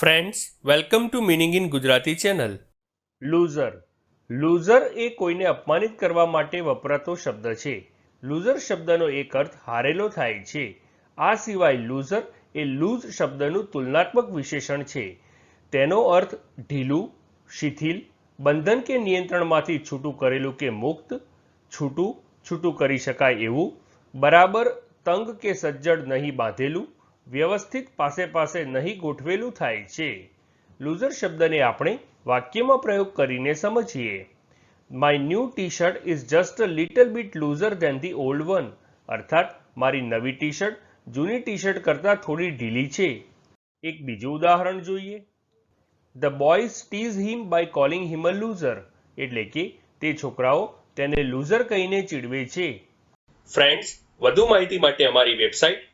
Friends welcome to meaning in Gujarati channel loser loser એ કોઈને અપમાનિત કરવા માટે વપરાતો શબ્દ છે. લૂઝર શબ્દનો એક અર્થ હારેલો થાય છે. આ સિવાય લૂઝર એ લૂઝ શબ્દનું તુલનાત્મક વિશેષણ છે. તેનો અર્થ ઢીલું, શિથિલ, બંધન કે નિયંત્રણમાંથી છૂટું કરેલું કે મુક્ત, છૂટું છૂટું કરી શકાય એવું, બરાબર, તંગ કે સજ્જડ નહીં બાંધેલું વ્યવસ્થિત પાસે પાસે નહીં ગોઠવેલું થાય છે. લૂઝર શબ્દને આપણે વાક્યમાં પ્રયોગ કરીને સમજીએ. My new T shirt is just a little bit looser than the old one અર્થાત, મારી નવી ટી શર્ટ જૂની ટી શર્ટ કરતાં થોડી ઢીલી છે. એક બીજું ઉદાહરણ જોઈએ. The boys tease him by calling him a loser એટલે કે તે છોકરાઓ તેને લૂઝર કહીને ચીડવે છે. ફ્રેન્ડ્સ વધુ માહિતી માટે અમારી website